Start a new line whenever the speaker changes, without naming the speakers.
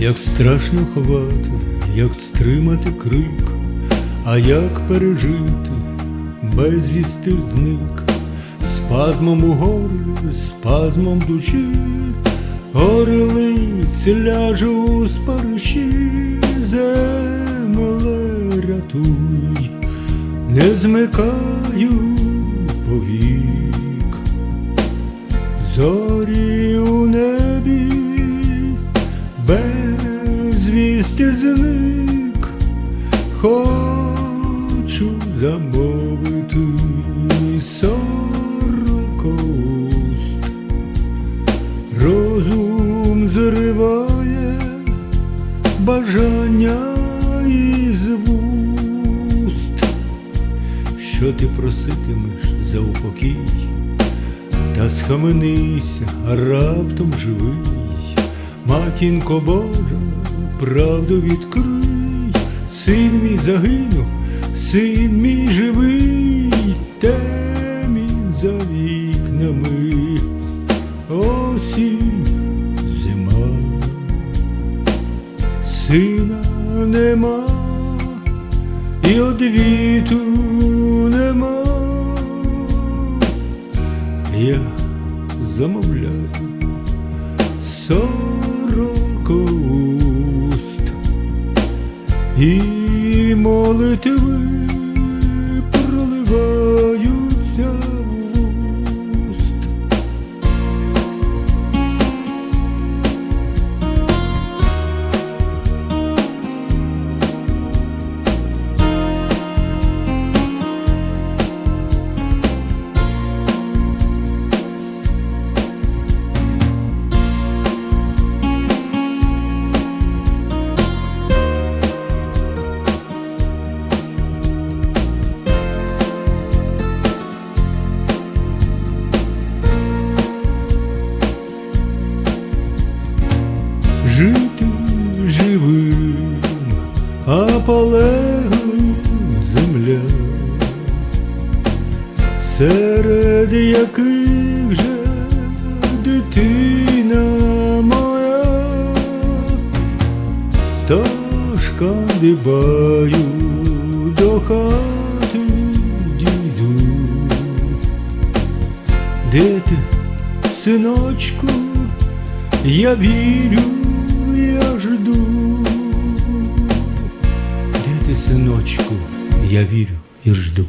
Як страшно ховати, як стримати крик, а як пережити, безвісти зник, спазмом у горлі, спазмом душі, горилиць ляжу у спариші, земле рятуй, не змикаю повік, зорі безвісти зник, хочу замовити сорокоуст. Розум зриває бажання із вуст, що ти проситимеш за упокій, та схаменися, раптом живий, матінко Божа, правду відкрий, син мій загинув, син мій живий, темінь за вікнами, осінь, зима, сина нема, і одвіту нема. Я замовляю жити живим, а полеглим земля, серед яких же дитина моя, тож кандибаю до хати дійду. Де ти, синочку, я вірю, синочку, я вірю і жду.